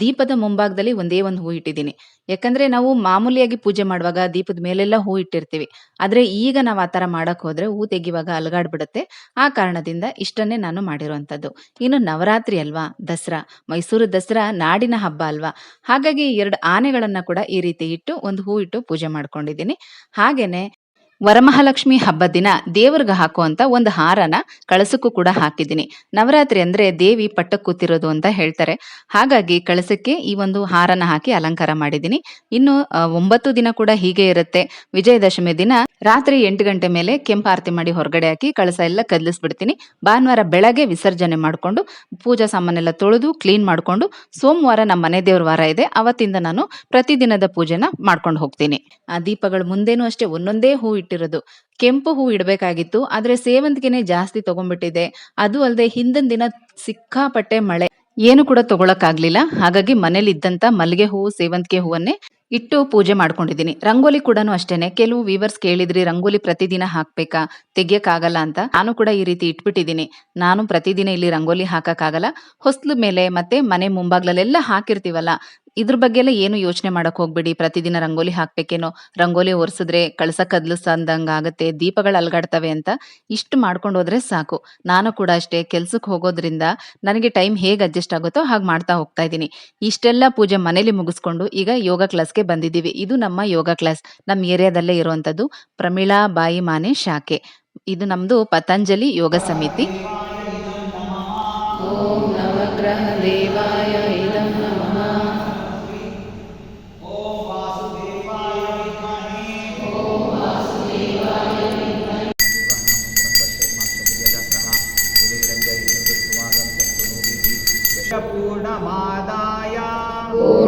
ದೀಪದ ಮುಂಭಾಗದಲ್ಲಿ ಒಂದೇ ಒಂದು ಹೂ ಇಟ್ಟಿದ್ದೀನಿ. ಯಾಕಂದ್ರೆ ನಾವು ಮಾಮೂಲಿಯಾಗಿ ಪೂಜೆ ಮಾಡುವಾಗ ದೀಪದ ಮೇಲೆಲ್ಲ ಹೂ ಇಟ್ಟಿರ್ತೀವಿ. ಆದ್ರೆ ಈಗ ನಾವು ಆ ತರ ಮಾಡಕ್ ಹೋದ್ರೆ ಹೂ ತೆಗಿವಾಗ ಅಲುಗಾಡ್ಬಿಡುತ್ತೆ. ಆ ಕಾರಣದಿಂದ ಇಷ್ಟನ್ನೇ ನಾನು ಮಾಡಿರುವಂತದ್ದು. ಇನ್ನು ನವರಾತ್ರಿ ಅಲ್ವಾ? ದಸರಾ. ಮೈಸೂರು ದಸರಾ ನಾಡಿನ ಹಬ್ಬ ಅಲ್ವಾ? ಹಾಗಾಗಿ ಎರಡು ಆನೆಗಳನ್ನ ಕೂಡ ಈ ರೀತಿ ಇಟ್ಟು, ಒಂದು ಹೂ ಇಟ್ಟು ಪೂಜೆ ಮಾಡ್ಕೊಂಡಿದ್ದೀನಿ. ಹಾಗೇನೆ ವರಮಹಾಲಕ್ಷ್ಮಿ ಹಬ್ಬದ ದಿನ ದೇವ್ರಿಗೆ ಹಾಕುವಂತ ಒಂದು ಹಾರನ ಕಳಸಕ್ಕೂ ಕೂಡ ಹಾಕಿದ್ದೀನಿ. ನವರಾತ್ರಿ ಅಂದ್ರೆ ದೇವಿ ಪಟ್ಟಕ್ಕೆ ಕೂತಿರೋದು ಅಂತ ಹೇಳ್ತಾರೆ. ಹಾಗಾಗಿ ಕಳಸಕ್ಕೆ ಈ ಒಂದು ಹಾರನ ಹಾಕಿ ಅಲಂಕಾರ ಮಾಡಿದ್ದೀನಿ. ಇನ್ನು ಒಂಬತ್ತು 9 ದಿನ ಕೂಡ ಹೀಗೆ ಇರುತ್ತೆ. ವಿಜಯದಶಮಿ ದಿನ ರಾತ್ರಿ ಎಂಟು ಗಂಟೆ ಮೇಲೆ ಕೆಂಪಾರತಿ ಮಾಡಿ ಹೊರಗಡೆ ಹಾಕಿ ಕಳಸ ಎಲ್ಲ ಕದಲಿಸ್ಬಿಡ್ತೀನಿ. ಭಾನುವಾರ ಬೆಳಗ್ಗೆ ವಿಸರ್ಜನೆ ಮಾಡ್ಕೊಂಡು ಪೂಜಾ ಸಾಮಾನೆಲ್ಲ ತೊಳೆದು ಕ್ಲೀನ್ ಮಾಡ್ಕೊಂಡು ಸೋಮವಾರ ನಮ್ಮ ಮನೆ ದೇವ್ರ ವಾರ ಇದೆ. ಅವತ್ತಿಂದ ನಾನು ಪ್ರತಿದಿನದ ಪೂಜೆನ ಮಾಡ್ಕೊಂಡು ಹೋಗ್ತೀನಿ. ಆ, ದೀಪಗಳ ಮುಂದೆನೂ ಅಷ್ಟೇ, ಒಂದೊಂದೇ ಹೂ ಇಟ್ಟಿರೋದು. ಕೆಂಪು ಹೂ ಇಡಬೇಕಾಗಿತ್ತು ಆದ್ರೆ ಸೇವಂತಿಗೆನೆ ಜಾಸ್ತಿ ತಗೊಂಡ್ಬಿಟ್ಟಿದೆ ಅದು ಅಲ್ಲದೆ ಹಿಂದಿನ ದಿನ ಸಿಕ್ಕಾಪಟ್ಟೆ ಮಳೆ. ಏನು ಕೂಡ ತಗೊಳಕ್ಕಾಗ್ಲಿಲ್ಲ. ಹಾಗಾಗಿ ಮನೇಲಿ ಇದ್ದಂತ ಮಲ್ಲಿಗೆ ಹೂವು, ಸೇವಂತಿಗೆ ಹೂವನ್ನೇ ಇಟ್ಟು ಪೂಜೆ ಮಾಡ್ಕೊಂಡಿದ್ದೀನಿ. ರಂಗೋಲಿ ಕೂಡ ಅಷ್ಟೇನೆ. ಕೆಲವು ವೀವರ್ಸ್ ಕೇಳಿದ್ರಿ ರಂಗೋಲಿ ಪ್ರತಿದಿನ ಹಾಕ್ಬೇಕಾ? ತೆಗಿಯಕ್ಕಾಗಲ್ಲ ಅಂತ. ನಾನು ಕೂಡ ಈ ರೀತಿ ಇಟ್ಬಿಟ್ಟಿದ್ದೀನಿ. ನಾನು ಪ್ರತಿದಿನ ಇಲ್ಲಿ ರಂಗೋಲಿ ಹಾಕಕ್ಕಾಗಲ್ಲ. ಹೊಸ್ಲು ಮೇಲೆ ಮತ್ತೆ ಮನೆ ಮುಂಭಾಗ್ಲಲ್ಲೆಲ್ಲ ಹಾಕಿರ್ತೀವಲ್ಲ. ಇದ್ರ ಬಗ್ಗೆ ಎಲ್ಲ ಏನು ಯೋಚನೆ ಮಾಡಕ್ ಹೋಗ್ಬೇಡಿ. ಪ್ರತಿದಿನ ರಂಗೋಲಿ ಹಾಕ್ಬೇಕೇನೋ, ರಂಗೋಲಿ ಒರೆಸಿದ್ರೆ ಕಳಸ ಕದ್ಲು ಸಂದಂಗ ಆಗುತ್ತೆ ದೀಪಗಳು ಅಲ್ಗಾಡ್ತವೆ ಅಂತ ಇಷ್ಟು ಮಾಡ್ಕೊಂಡು ಹೋದ್ರೆ ಸಾಕು. ನಾನು ಕೂಡ ಅಷ್ಟೇ ಕೆಲ್ಸಕ್ಕೆ ಹೋಗೋದ್ರಿಂದ ನನಗೆ ಟೈಮ್ ಹೇಗ್ ಅಡ್ಜಸ್ಟ್ ಆಗುತ್ತೋ ಹಾಗೆ ಮಾಡ್ತಾ ಹೋಗ್ತಾ ಇದ್ದೀನಿ. ಇಷ್ಟೆಲ್ಲ ಪೂಜೆ ಮನೇಲಿ ಮುಗಿಸ್ಕೊಂಡು ಈಗ ಯೋಗ ಕ್ಲಾಸ್‌ಗೆ ಕ್ಲಾಸ್‌ಗೆ ಬಂದಿದ್ದೀವಿ. ಇದು ನಮ್ಮ ಯೋಗ ಕ್ಲಾಸ್. ನಮ್ಮ ಏರಿಯಾದಲ್ಲೇ ಇರುವಂತದ್ದು ಪ್ರಮೀಳಾ ಬಾಯಿ ಮಾನೆ ಶಾಖೆ. ಇದು ನಮ್ದು ಪತಂಜಲಿ ಯೋಗ ಸಮಿತಿ.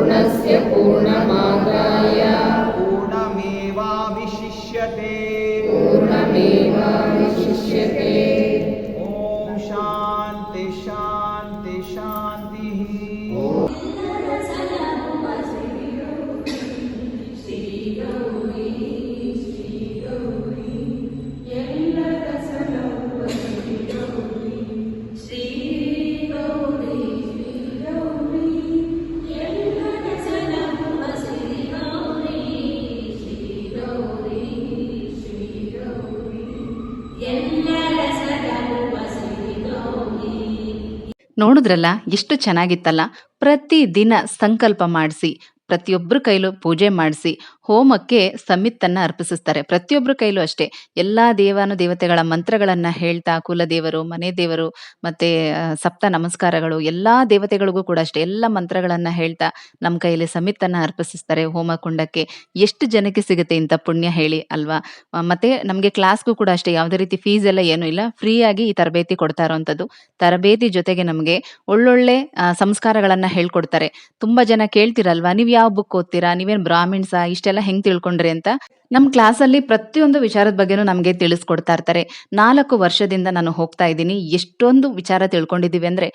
पूर्णस्य पूर्णमादाय पूर्णमेवावशिष्यते पूर्णमेवावशिष्यते ನೋಡಿದ್ರಲ್ಲ ಎಷ್ಟು ಚೆನ್ನಾಗಿತ್ತಲ್ಲ? ಪ್ರತಿ ದಿನ ಸಂಕಲ್ಪ ಮಾಡಿಸಿ ಪ್ರತಿಯೊಬ್ಬರ ಕೈಲೂ ಪೂಜೆ ಮಾಡ್ಸಿ, ಹೋಮಕ್ಕೆ ಸಮಿತ್ತನ್ನ ಅರ್ಪಿಸುತ್ತಾರೆ ಪ್ರತಿಯೊಬ್ಬರ ಕೈಲೂ ಅಷ್ಟೇ. ಎಲ್ಲಾ ದೇವಾನು ದೇವತೆಗಳ ಮಂತ್ರಗಳನ್ನ ಹೇಳ್ತಾ ಕುಲದೇವರು, ಮನೆ ದೇವರು ಮತ್ತೆ ಸಪ್ತ ನಮಸ್ಕಾರಗಳು ಎಲ್ಲಾ ದೇವತೆಗಳಿಗೂ ಕೂಡ ಅಷ್ಟೇ ಎಲ್ಲ ಮಂತ್ರಗಳನ್ನ ಹೇಳ್ತಾ ನಮ್ಮ ಕೈಯಲ್ಲಿ ಸಮಿತ್ತನ್ನ ಅರ್ಪಿಸುತ್ತಾರೆ ಹೋಮ ಕುಂಡಕ್ಕೆ. ಎಷ್ಟು ಜನಕ್ಕೆ ಸಿಗುತ್ತೆ ಇಂಥ ಪುಣ್ಯ ಹೇಳಿ ಅಲ್ವಾ? ಮತ್ತೆ ನಮ್ಗೆ ಕ್ಲಾಸ್‌ಗೂ ಕೂಡ ಅಷ್ಟೇ ಯಾವುದೇ ರೀತಿ ಫೀಸ್ ಎಲ್ಲ ಏನು ಇಲ್ಲ. ಫ್ರೀ ಆಗಿ ಈ ತರಬೇತಿ ಕೊಡ್ತಾ ಇರೋಂಥದ್ದು. ತರಬೇತಿ ಜೊತೆಗೆ ನಮ್ಗೆ ಒಳ್ಳೊಳ್ಳೆ ಸಂಸ್ಕಾರಗಳನ್ನ ಹೇಳ್ಕೊಡ್ತಾರೆ. ತುಂಬಾ ಜನ ಕೇಳ್ತಿರಲ್ವಾ? ನೀವ್ ಯಾವ ಬುಕ್ ಓದ್ತೀರಾ? ನೀವೇನ್ ಬ್ರಾಹ್ಮಿಣ್ಸ ಇಷ್ಟೆಲ್ಲ ಹೆಂಗ್ ತಿಳ್ಕೊಂಡ್ರಿ ಅಂತ. ನಮ್ ಕ್ಲಾಸಲ್ಲಿ ಪ್ರತಿಯೊಂದು ವಿಚಾರದ ಬಗ್ಗೆನೂ ನಮ್ಗೆ ತಿಳಿಸ್ಕೊಡ್ತಾ ಇರ್ತಾರೆ. ನಾಲ್ಕು ವರ್ಷದಿಂದ ನಾನು ಹೋಗ್ತಾ ಇದ್ದೀನಿ. ಎಷ್ಟೊಂದು ವಿಚಾರ ತಿಳ್ಕೊಂಡಿದೀವಿ ಅಂದ್ರೆ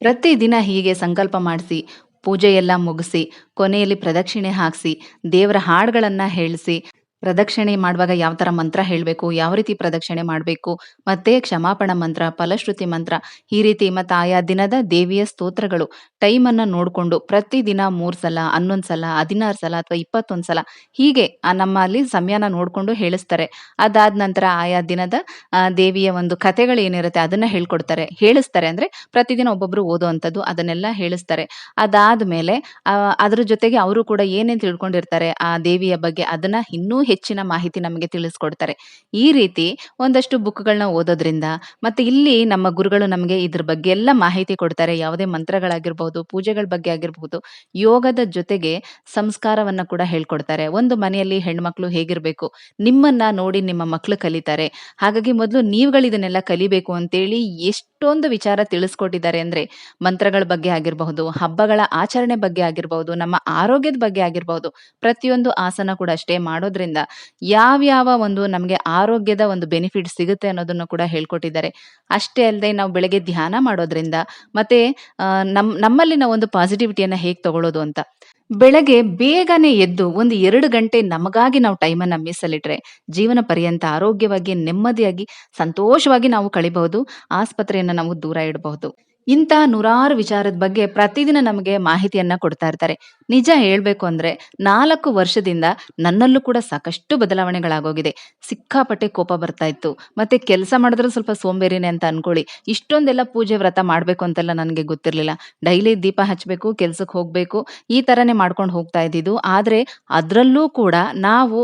ಪ್ರತಿದಿನ ಹೀಗೆ ಸಂಕಲ್ಪ ಮಾಡಿಸಿ, ಪೂಜೆ ಎಲ್ಲ ಮುಗಿಸಿ, ಕೊನೆಯಲ್ಲಿ ಪ್ರದಕ್ಷಿಣೆ ಹಾಕಿಸಿ ದೇವರ ಹಾಡುಗಳನ್ನು ಹೇಳ್ಸಿ, ಪ್ರದಕ್ಷಿಣೆ ಮಾಡುವಾಗ ಯಾವ ತರ ಮಂತ್ರ ಹೇಳ್ಬೇಕು, ಯಾವ ರೀತಿ ಪ್ರದಕ್ಷಿಣೆ ಮಾಡ್ಬೇಕು, ಮತ್ತೆ ಕ್ಷಮಾಪಣ ಮಂತ್ರ, ಫಲಶ್ರುತಿ ಮಂತ್ರ, ಈ ರೀತಿ ಮತ್ತೆ ಆಯಾ ದಿನದ ದೇವಿಯ ಸ್ತೋತ್ರಗಳು ಟೈಮನ್ನ ನೋಡ್ಕೊಂಡು ಪ್ರತಿದಿನ ಮೂರು ಸಲ, 11 ಸಲ, 16 ಸಲ ಅಥವಾ 21 ಸಲ ಹೀಗೆ ನಮ್ಮಲ್ಲಿ ಸಮಯನ ನೋಡ್ಕೊಂಡು ಹೇಳಿಸ್ತಾರೆ. ಅದಾದ ನಂತರ ಆಯಾ ದಿನದ ದೇವಿಯ ಒಂದು ಕಥೆಗಳು ಏನಿರುತ್ತೆ ಅದನ್ನ ಹೇಳ್ಕೊಡ್ತಾರೆ. ಹೇಳಿಸ್ತಾರೆ ಅಂದ್ರೆ ಪ್ರತಿದಿನ ಒಬ್ಬೊಬ್ರು ಓದುವಂಥದ್ದು ಅದನ್ನೆಲ್ಲ ಹೇಳಿಸ್ತಾರೆ. ಅದಾದ್ಮೇಲೆ ಮೇಲೆ ಅದ್ರ ಜೊತೆಗೆ ಅವರು ಕೂಡ ಏನೇನು ತಿಳ್ಕೊಂಡಿರ್ತಾರೆ ಆ ದೇವಿಯ ಬಗ್ಗೆ ಅದನ್ನ ಇನ್ನೂ ಹೆಚ್ಚಿನ ಮಾಹಿತಿ ನಮಗೆ ತಿಳಿಸ್ಕೊಡ್ತಾರೆ. ಈ ರೀತಿ ಒಂದಷ್ಟು ಬುಕ್‌ಗಳನ್ನ ಓದೋದ್ರಿಂದ ಮತ್ತೆ ಇಲ್ಲಿ ನಮ್ಮ ಗುರುಗಳು ನಮಗೆ ಇದ್ರ ಬಗ್ಗೆ ಎಲ್ಲ ಮಾಹಿತಿ ಕೊಡ್ತಾರೆ. ಯಾವುದೇ ಮಂತ್ರಗಳಾಗಿರ್ಬಹುದು, ಪೂಜೆಗಳ ಬಗ್ಗೆ ಆಗಿರ್ಬಹುದು, ಯೋಗದ ಜೊತೆಗೆ ಸಂಸ್ಕಾರವನ್ನ ಕೂಡ ಹೇಳ್ಕೊಡ್ತಾರೆ. ಒಂದು ಮನೆಯಲ್ಲಿ ಹೆಣ್ಮಕ್ಳು ಹೇಗಿರ್ಬೇಕು, ನಿಮ್ಮನ್ನ ನೋಡಿ ನಿಮ್ಮ ಮಕ್ಳು ಕಲಿತಾರೆ. ಹಾಗಾಗಿ ಮೊದಲು ನೀವುಗಳು ಇದನ್ನೆಲ್ಲ ಕಲಿಬೇಕು ಅಂತೇಳಿ ಎಷ್ಟೊಂದು ವಿಚಾರ ತಿಳಿಸ್ಕೊಟ್ಟಿದ್ದಾರೆ ಅಂದ್ರೆ ಮಂತ್ರಗಳ ಬಗ್ಗೆ ಆಗಿರಬಹುದು, ಹಬ್ಬಗಳ ಆಚರಣೆ ಬಗ್ಗೆ ಆಗಿರಬಹುದು, ನಮ್ಮ ಆರೋಗ್ಯದ ಬಗ್ಗೆ ಆಗಿರಬಹುದು, ಪ್ರತಿಯೊಂದು ಆಸನ ಕೂಡ ಅಷ್ಟೇ ಮಾಡೋದ್ರಿಂದ ಯಾವ್ಯಾವ ಒಂದು ನಮ್ಗೆ ಆರೋಗ್ಯದ ಒಂದು ಬೆನಿಫಿಟ್ ಸಿಗುತ್ತೆ ಅನ್ನೋದನ್ನು ಕೂಡ ಹೇಳ್ಕೊಟ್ಟಿದ್ದಾರೆ. ಅಷ್ಟೇ ಅಲ್ಲದೆ ನಾವು ಬೆಳಗ್ಗೆ ಧ್ಯಾನ ಮಾಡೋದ್ರಿಂದ ಮತ್ತೆ ನಮ್ಮ ನಮ್ ನಮ್ಮಲ್ಲಿನ ಒಂದು ಪಾಸಿಟಿವಿಟಿಯನ್ನ ಹೇಗ್ ತಗೊಳ್ಳೋದು ಅಂತ. ಬೆಳಗ್ಗೆ ಬೇಗನೆ ಎದ್ದು ಒಂದು ಎರಡು ಗಂಟೆ ನಮಗಾಗಿ ನಾವು ಟೈಮನ್ನು ಮೀಸಲಿಟ್ರೆ ಜೀವನ ಪರ್ಯಂತ ಆರೋಗ್ಯವಾಗಿ, ನೆಮ್ಮದಿಯಾಗಿ, ಸಂತೋಷವಾಗಿ ನಾವು ಕಳಿಬಹುದು. ಆಸ್ಪತ್ರೆಯನ್ನ ನಾವು ದೂರ ಇಡಬಹುದು. ಇಂಥ ನೂರಾರು ವಿಚಾರದ ಬಗ್ಗೆ ಪ್ರತಿದಿನ ನಮಗೆ ಮಾಹಿತಿಯನ್ನ ಕೊಡ್ತಾ ಇರ್ತಾರೆ. ನಿಜ ಹೇಳ್ಬೇಕು ಅಂದ್ರೆ ನಾಲ್ಕು ವರ್ಷದಿಂದ ನನ್ನಲ್ಲೂ ಕೂಡ ಸಾಕಷ್ಟು ಬದಲಾವಣೆಗಳಾಗೋಗಿದೆ. ಸಿಕ್ಕಾಪಟ್ಟೆ ಕೋಪ ಬರ್ತಾ ಇತ್ತು. ಮತ್ತೆ ಕೆಲಸ ಮಾಡಿದ್ರೆ ಸ್ವಲ್ಪ ಸೋಂಬೇರಿನೇ ಅಂತ ಅನ್ಕೊಳ್ಳಿ. ಇಷ್ಟೊಂದೆಲ್ಲ ಪೂಜೆ ವ್ರತ ಮಾಡ್ಬೇಕು ಅಂತೆಲ್ಲ ನನಗೆ ಗೊತ್ತಿರ್ಲಿಲ್ಲ. ಡೈಲಿ ದೀಪ ಹಚ್ಬೇಕು, ಕೆಲ್ಸಕ್ಕೆ ಹೋಗ್ಬೇಕು, ಈ ತರನೇ ಮಾಡ್ಕೊಂಡು ಹೋಗ್ತಾ ಇದ್ದಿದ್ದು. ಆದ್ರೆ ಅದ್ರಲ್ಲೂ ಕೂಡ ನಾವು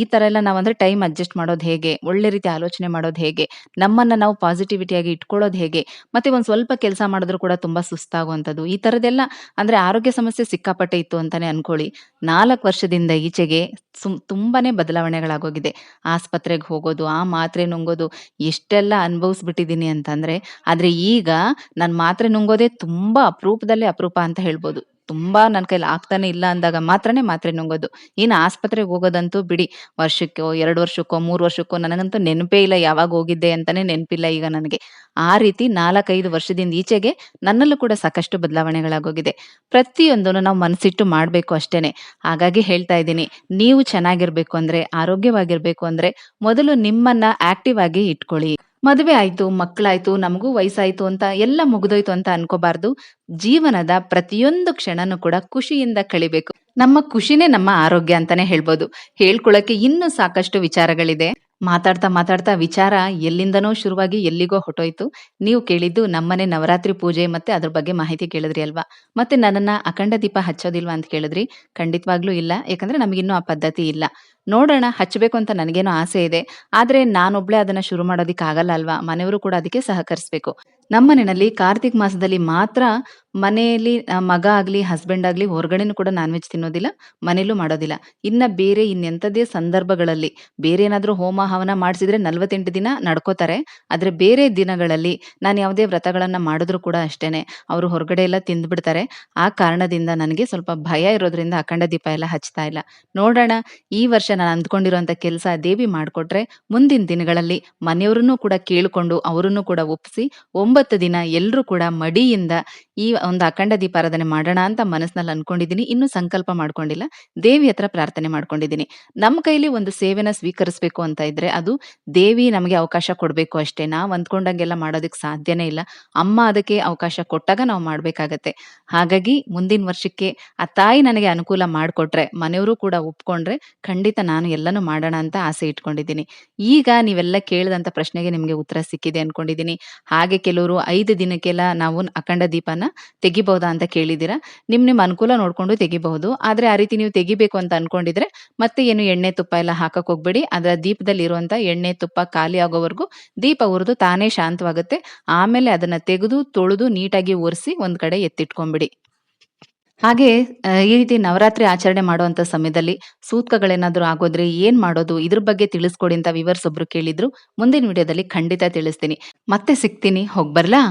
ಈ ತರ ಎಲ್ಲ ನಾವಂದ್ರೆ ಟೈಮ್ ಅಡ್ಜಸ್ಟ್ ಮಾಡೋದು ಹೇಗೆ, ಒಳ್ಳೆ ರೀತಿ ಆಲೋಚನೆ ಮಾಡೋದು ಹೇಗೆ, ನಮ್ಮನ್ನ ನಾವು ಪಾಸಿಟಿವಿಟಿಯಾಗಿ ಇಟ್ಕೊಳ್ಳೋದು ಹೇಗೆ, ಮತ್ತೆ ಒಂದ್ ಸ್ವಲ್ಪ ಕೆಲಸ ಮಾಡಿದ್ರು ಕೂಡ ತುಂಬಾ ಸುಸ್ತಾಗುವಂಥದ್ದು. ಈ ತರದೆಲ್ಲ ಅಂದ್ರೆ ಆರೋಗ್ಯ ಸಮಸ್ಯೆ ಸಿಕ್ಕಾಪಟ್ಟೆ ಇತ್ತು ಅಂತಾನೆ ಅನ್ಕೊಳ್ಳಿ. ನಾಲ್ಕು ವರ್ಷದಿಂದ ಈಚೆಗೆ ಸುಮ್ ತುಂಬಾನೇ ಬದಲಾವಣೆಗಳಾಗೋಗಿದೆ. ಆಸ್ಪತ್ರೆಗೆ ಹೋಗೋದು, ಆ ಮಾತ್ರೆ ನುಂಗೋದು ಎಷ್ಟೆಲ್ಲ ಅನುಭವಿಸ್ಬಿಟ್ಟಿದ್ದೀನಿ ಅಂತಂದ್ರೆ, ಆದ್ರೆ ಈಗ ನಾನ್ ಮಾತ್ರೆ ನುಂಗೋದೇ ತುಂಬಾ ಅಪರೂಪದಲ್ಲೇ ಅಪರೂಪ ಅಂತ ಹೇಳ್ಬೋದು. ತುಂಬಾ ನನ್ನ ಕೈಲಿ ಆಗ್ತಾನೆ ಇಲ್ಲ ಅಂದಾಗ ಮಾತ್ರನೇ ಮಾತ್ರೆ ನುಂಗೋದು. ಇನ್ನು ಆಸ್ಪತ್ರೆಗೆ ಹೋಗೋದಂತೂ ಬಿಡಿ. ವರ್ಷಕ್ಕೋ, ಎರಡು ವರ್ಷಕ್ಕೋ, ಮೂರು ವರ್ಷಕ್ಕೋ ನನಗಂತೂ ನೆನಪೇ ಇಲ್ಲ ಯಾವಾಗ ಹೋಗಿದ್ದೆ ಅಂತಾನೆ ನೆನಪಿಲ್ಲ ಈಗ ನನಗೆ. ಆ ರೀತಿ 4, 5 ವರ್ಷದಿಂದ ಈಚೆಗೆ ನನ್ನಲ್ಲೂ ಕೂಡ ಸಾಕಷ್ಟು ಬದಲಾವಣೆಗಳಾಗೋಗಿದೆ. ಪ್ರತಿಯೊಂದನ್ನು ನಾವು ಮನಸ್ಸಿಟ್ಟು ಮಾಡಬೇಕು ಅಷ್ಟೇನೆ. ಹಾಗಾಗಿ ಹೇಳ್ತಾ ಇದ್ದೀನಿ, ನೀವು ಚೆನ್ನಾಗಿರ್ಬೇಕು ಅಂದ್ರೆ, ಆರೋಗ್ಯವಾಗಿರ್ಬೇಕು ಅಂದ್ರೆ ಮೊದಲು ನಿಮ್ಮನ್ನ ಆಕ್ಟಿವ್ ಆಗಿ ಇಟ್ಕೊಳ್ಳಿ. ಮದುವೆ ಆಯ್ತು, ಮಕ್ಕಳಾಯ್ತು, ನಮಗೂ ವಯಸ್ಸಾಯ್ತು ಅಂತ ಎಲ್ಲ ಮುಗಿದೋಯ್ತು ಅಂತ ಅನ್ಕೋಬಾರ್ದು. ಜೀವನದ ಪ್ರತಿಯೊಂದು ಕ್ಷಣನೂ ಕೂಡ ಖುಷಿಯಿಂದ ಕಳಿಬೇಕು. ನಮ್ಮ ಖುಷಿನೇ ನಮ್ಮ ಆರೋಗ್ಯ ಅಂತಾನೆ ಹೇಳ್ಬೋದು. ಹೇಳ್ಕೊಳಕ್ಕೆ ಇನ್ನೂ ಸಾಕಷ್ಟು ವಿಚಾರಗಳಿದೆ. ಮಾತಾಡ್ತಾ ಮಾತಾಡ್ತಾ ವಿಚಾರ ಎಲ್ಲಿಂದನೋ ಶುರುವಾಗಿ ಎಲ್ಲಿಗೋ ಹೊಟ್ಟೋಯ್ತು ನೀವು ಕೇಳಿದ್ದು ನಮ್ಮನೆ ನವರಾತ್ರಿ ಪೂಜೆ ಮತ್ತೆ ಅದ್ರ ಬಗ್ಗೆ ಮಾಹಿತಿ ಕೇಳಿದ್ರಿ ಅಲ್ವಾ? ಮತ್ತೆ ನನ್ನನ್ನ ಅಖಂಡ ದೀಪ ಹಚ್ಚೋದಿಲ್ವಾ ಅಂತ ಕೇಳಿದ್ರಿ. ಖಂಡಿತವಾಗ್ಲೂ ಇಲ್ಲ. ಯಾಕಂದ್ರೆ ನಮಗಿನ್ನೂ ಆ ಪದ್ಧತಿ ಇಲ್ಲ. ನೋಡೋಣ, ಹಚ್ಚಬೇಕು ಅಂತ ನನಗೇನೋ ಆಸೆ ಇದೆ. ಆದ್ರೆ ನಾನೊಬ್ಳೆ ಅದನ್ನ ಶುರು ಮಾಡೋದಿಕ್ಕೆ ಆಗಲ್ಲ ಅಲ್ವಾ? ಮನೆಯವರು ಕೂಡ ಅದಕ್ಕೆ ಸಹಕರಿಸಬೇಕು ನಮ್ಮನೆಯಲ್ಲಿ ಕಾರ್ತಿಕ್ ಮಾಸದಲ್ಲಿ ಮಾತ್ರ ಮನೆಯಲ್ಲಿ ಮಗ ಆಗ್ಲಿ, ಹಸ್ಬೆಂಡ್ ಆಗ್ಲಿ ಹೊರಗಡೆನೂ ಕೂಡ ನಾನ್ ವೆಜ್ ತಿನ್ನೋದಿಲ್ಲ. ಮನೇಲೂ ಮಾಡೋದಿಲ್ಲ. ಇನ್ನ ಬೇರೆ ಇನ್ನೆಂಥದೇ ಸಂದರ್ಭಗಳಲ್ಲಿ ಬೇರೆ ಏನಾದ್ರೂ ಹೋಮ ಹವನ ಮಾಡಿಸಿದ್ರೆ 48 ದಿನ ನಡ್ಕೋತಾರೆ. ಆದ್ರೆ ಬೇರೆ ದಿನಗಳಲ್ಲಿ ನಾನು ಯಾವುದೇ ವ್ರತಗಳನ್ನ ಮಾಡಿದ್ರು ಕೂಡ ಅಷ್ಟೇನೆ. ಅವರು ಹೊರಗಡೆ ಎಲ್ಲ ತಿಂದ್ಬಿಡ್ತಾರೆ. ಆ ಕಾರಣದಿಂದ ನನಗೆ ಸ್ವಲ್ಪ ಭಯ ಇರೋದ್ರಿಂದ ಅಖಂಡ ದೀಪ ಎಲ್ಲ ಹಚ್ತಾ ಇಲ್ಲ. ನೋಡೋಣ ಈ ವರ್ಷ ನಾನು ಅಂದ್ಕೊಂಡಿರುವಂತ ಕೆಲಸ ದೇವಿ ಮಾಡಿಕೊಟ್ರೆ ಮುಂದಿನ ದಿನಗಳಲ್ಲಿ ಮನೆಯವ್ರನ್ನೂ ಕೂಡ ಕೇಳಿಕೊಂಡು ಅವರನ್ನು ಕೂಡ ಒಪ್ಪಿಸಿ ಒಂಬತ್ತು ದಿನ ಎಲ್ಲರೂ ಕೂಡ ಮಡಿಯಿಂದ ಈ ಒಂದು ಅಖಂಡ ದೀಪಾರಾಧನೆ ಮಾಡೋಣ ಅಂತ ಮನಸ್ಸಿನಲ್ಲಿ ಅನ್ಕೊಂಡಿದ್ದೀನಿ. ಇನ್ನೂ ಸಂಕಲ್ಪ ಮಾಡ್ಕೊಂಡಿಲ್ಲ. ದೇವಿ ಹತ್ರ ಪ್ರಾರ್ಥನೆ ಮಾಡ್ಕೊಂಡಿದ್ದೀನಿ. ನಮ್ಮ ಕೈಲಿ ಒಂದು ಸೇವೆನ ಸ್ವೀಕರಿಸಬೇಕು ಅಂತ ಇದ್ರೆ ಅದು ದೇವಿ ನಮಗೆ ಅವಕಾಶ ಕೊಡಬೇಕು ಅಷ್ಟೇ. ನಾವು ಅಂದ್ಕೊಂಡಂಗೆಲ್ಲ ಮಾಡೋದಕ್ಕೆ ಸಾಧ್ಯನೇ ಇಲ್ಲ. ಅಮ್ಮ ಅದಕ್ಕೆ ಅವಕಾಶ ಕೊಟ್ಟಾಗ ನಾವು ಮಾಡ್ಬೇಕಾಗತ್ತೆ. ಹಾಗಾಗಿ ಮುಂದಿನ ವರ್ಷಕ್ಕೆ ಆ ತಾಯಿ ನನಗೆ ಅನುಕೂಲ ಮಾಡಿಕೊಟ್ರೆ, ಮನೆಯವರು ಕೂಡ ಒಪ್ಕೊಂಡ್ರೆ ಖಂಡಿತ ನಾನು ಎಲ್ಲಾನು ಮಾಡೋಣ ಅಂತ ಆಸೆ ಇಟ್ಕೊಂಡಿದ್ದೀನಿ. ಈಗ ನೀವೆಲ್ಲ ಕೇಳಿದಂತ ಪ್ರಶ್ನೆಗೆ ನಿಮಗೆ ಉತ್ತರ ಸಿಕ್ಕಿದೆ ಅನ್ಕೊಂಡಿದ್ದೀನಿ. ಹಾಗೆ ಕೆಲವರು ಐದು ದಿನಕ್ಕೆಲ್ಲ ನಾವು ಅಖಂಡ ದೀಪನ ತೆಗಿಬಹುದಾ ಅಂತ ಕೇಳಿದ್ದೀರಾ. ನಿಮ್ ನಿಮ್ ಅನುಕೂಲ ನೋಡ್ಕೊಂಡು ತೆಗಿಬಹುದು. ಆದ್ರೆ ಆ ರೀತಿ ನೀವು ತೆಗಿಬೇಕು ಅಂತ ಅನ್ಕೊಂಡಿದ್ರೆ ಮತ್ತೆ ಏನು ಎಣ್ಣೆ ತುಪ್ಪ ಎಲ್ಲ ಹಾಕಕ್ ಹೋಗ್ಬೇಡಿ. ಅದರ ದೀಪದಲ್ಲಿ ಇರುವಂತ ಎಣ್ಣೆ ತುಪ್ಪ ಖಾಲಿ ಆಗೋವರೆಗೂ ದೀಪ ಉರಿದು ತಾನೇ ಶಾಂತವಾಗುತ್ತೆ. ಆಮೇಲೆ ಅದನ್ನ ತೆಗೆದು, ತೊಳೆದು, ನೀಟಾಗಿ ಒರೆಸಿ ಒಂದ್ ಕಡೆ ಎತ್ತಿಟ್ಕೊಂಡ್ಬಿಡಿ. ಹಾಗೆ ಈ ರೀತಿ ನವರಾತ್ರಿ ಆಚರಣೆ ಮಾಡುವಂತ ಸಮಯದಲ್ಲಿ ಸೂತ್ಕಗಳೇನಾದ್ರೂ ಆಗೋದ್ರೆ ಏನ್ ಮಾಡೋದು? ಇದ್ರ ಬಗ್ಗೆ ತಿಳಿಸ್ಕೊಡಿ ಅಂತ ವಿವರ್ಸ್ ಒಬ್ರು ಕೇಳಿದ್ರು. ಮುಂದಿನ ವಿಡಿಯೋದಲ್ಲಿ ಖಂಡಿತ ತಿಳಿಸ್ತೀನಿ. ಮತ್ತೆ ಸಿಗ್ತೀನಿ. ಹೋಗ್ಬರ್ಲಾ?